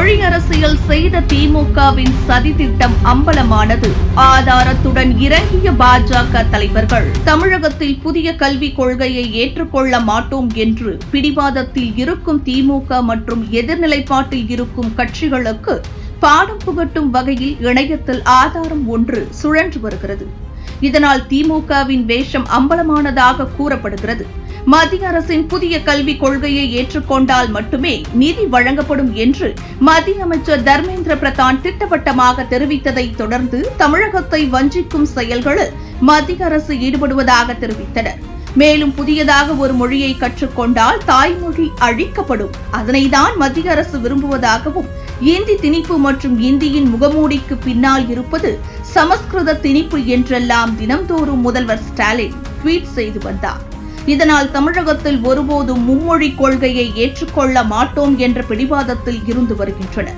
மொழி அரசியல் செய்த திமுகவின் சதி திட்டம் அம்பலமானது. ஆதாரத்துடன் இறங்கிய பாஜக தலைவர்கள் தமிழகத்தில் புதிய கல்விக் கொள்கையை ஏற்றுக்கொள்ள மாட்டோம் என்று பிடிவாதத்தில் இருக்கும் திமுக மற்றும் எதிர்நிலைப்பாட்டில் இருக்கும் கட்சிகளுக்கு பாடம் புகட்டும் வகையில் இணையத்தில் ஆதாரம் ஒன்று சுழன்று வருகிறது. இதனால் திமுகவின் வேஷம் அம்பலமானதாக கூறப்படுகிறது. மத்திய அரசின் புதிய கல்விக் கொள்கையை ஏற்றுக்கொண்டால் மட்டுமே நிதி வழங்கப்படும் என்று மத்திய அமைச்சர் தர்மேந்திர பிரதான் திட்டவட்டமாக தெரிவித்ததை தொடர்ந்து தமிழகத்தை வஞ்சிக்கும் செயல்களில் மத்திய அரசு ஈடுபடுவதாக தெரிவித்தனர். மேலும் புதியதாக ஒரு மொழியை கற்றுக்கொண்டால் தாய்மொழி அழிக்கப்படும். அதனைதான் மத்திய அரசு விரும்புவதாகவும் இந்தி திணிப்பு மற்றும் இந்தியின் முகமூடிக்கு பின்னால் இருப்பது சமஸ்கிருத திணிப்பு என்றெல்லாம் தினம்தோறும் முதல்வர் ஸ்டாலின் ட்வீட் செய்து வந்தார். இதனால் தமிழகத்தில் ஒருபோதும் மும்மொழி கொள்கையை ஏற்றுக்கொள்ள மாட்டோம் என்ற பிடிவாதத்தில் இருந்து வருகின்றனர்.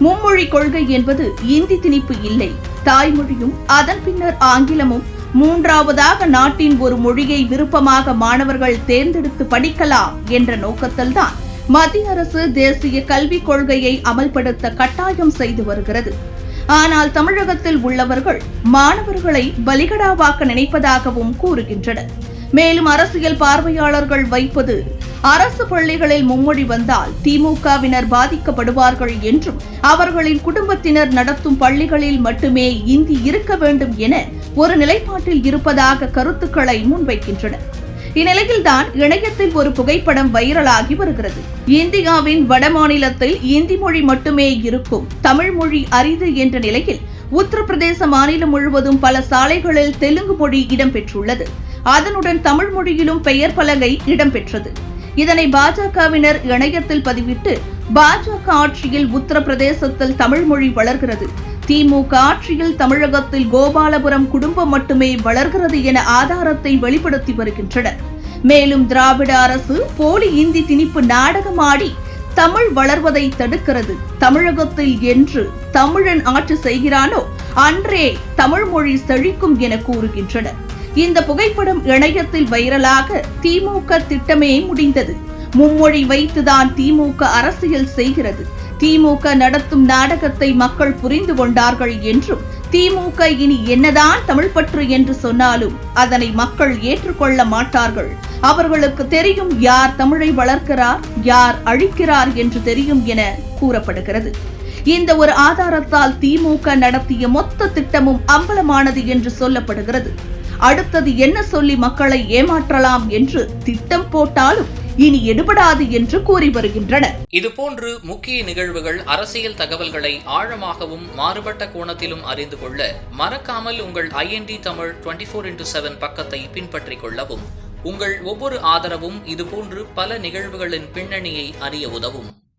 மும்மொழி கொள்கை என்பது இந்தி திணிப்பு இல்லை தாய்மொழியும் அதன் பின்னர் ஆங்கிலமும் மூன்றாவதாக நாட்டின் ஒரு மொழியை விருப்பமாக மாணவர்கள் தேர்ந்தெடுத்து படிக்கலாம் என்ற நோக்கத்தில்தான் மத்திய அரசு தேசிய கல்விக் கொள்கையை அமல்படுத்த கட்டாயம் செய்து வருகிறது. ஆனால் தமிழகத்தில் உள்ளவர்கள் மாணவர்களை பலிகடாவாக்க நினைப்பதாகவும் கூறுகின்றனர். மேலும் அரசியல் பார்வையாளர்கள் வைப்பது அரசு பள்ளிகளில் மும்மொழி வந்தால் திமுகவினர் பாதிக்கப்படுவார்கள் என்றும் அவர்களின் குடும்பத்தினர் நடத்தும் பள்ளிகளில் மட்டுமே இந்தி இருக்க வேண்டும் என ஒரு நிலைப்பாட்டில் இருப்பதாக கருத்துக்களை முன்வைக்கின்றனர். இந்நிலையில்தான் இணையத்தில் ஒரு புகைப்படம் வைரலாகி வருகிறது. இந்தியாவின் வடமாநிலத்தில் இந்தி மொழி மட்டுமே இருக்கும் தமிழ் மொழி அரிது என்ற நிலையில் உத்தரப்பிரதேச மாநிலம் முழுவதும் பல சாலைகளில் தெலுங்கு மொழி இடம்பெற்றுள்ளது. அதனுடன் தமிழ் மொழியிலும் பெயர் பலகை இடம்பெற்றது. இதனை பாஜகவினர் இணையத்தில் பதிவிட்டு பாஜக ஆட்சியில் உத்தரப்பிரதேசத்தில் தமிழ் மொழி வளர்கிறது. திமுக ஆட்சியில் தமிழகத்தில் கோபாலபுரம் குடும்பம் மட்டுமே வளர்கிறது என ஆதாரத்தை வெளிப்படுத்தி வருகின்றனர். மேலும் திராவிட அரசு போலி இந்தி திணிப்பு நாடகமாடி தமிழ் வளர்வதை தடுக்கிறது. தமிழகத்தில் என்று தமிழன் ஆட்சி செய்கிறானோ அன்றே தமிழ் மொழி செழிக்கும் என கூறுகின்றனர். இந்த புகைப்படம் இணையத்தில் வைரலாக திமுக திட்டமே முடிந்தது. மும்மொழி வைத்துதான் திமுக அரசியல் செய்கிறது. திமுக நடத்தும் நாடகத்தை மக்கள் புரிந்து கொண்டார்கள் என்றும் திமுக இனி என்னதான் தமிழ் பற்று என்று சொன்னாலும் அதனை மக்கள் ஏற்றுக்கொள்ள மாட்டார்கள். அவர்களுக்கு தெரியும் யார் தமிழை வளர்க்கிறார் யார் அழிக்கிறார் என்று தெரியும் என கூறப்படுகிறது. இந்த ஒரு ஆதாரத்தால் திமுக நடத்திய மொத்த திட்டமும் அம்பலமானது என்று சொல்லப்படுகிறது. அடுத்தது என்ன சொல்லி மக்களை ஏமாற்றலாம் என்று திட்டம் போட்டாலும் இனி எடுபடாது என்று கூறி வருகின்றனர். இதுபோன்று முக்கிய நிகழ்வுகள் அரசியல் தகவல்களை ஆழமாகவும் மாறுபட்ட கோணத்திலும் அறிந்து கொள்ள மறக்காமல் உங்கள் INT Tamil twenty four into seven பக்கத்தை பின்பற்றிக் கொள்ளவும். உங்கள் ஒவ்வொரு ஆதரவும் இதுபோன்று பல நிகழ்வுகளின் பின்னணியை அறிய உதவும்.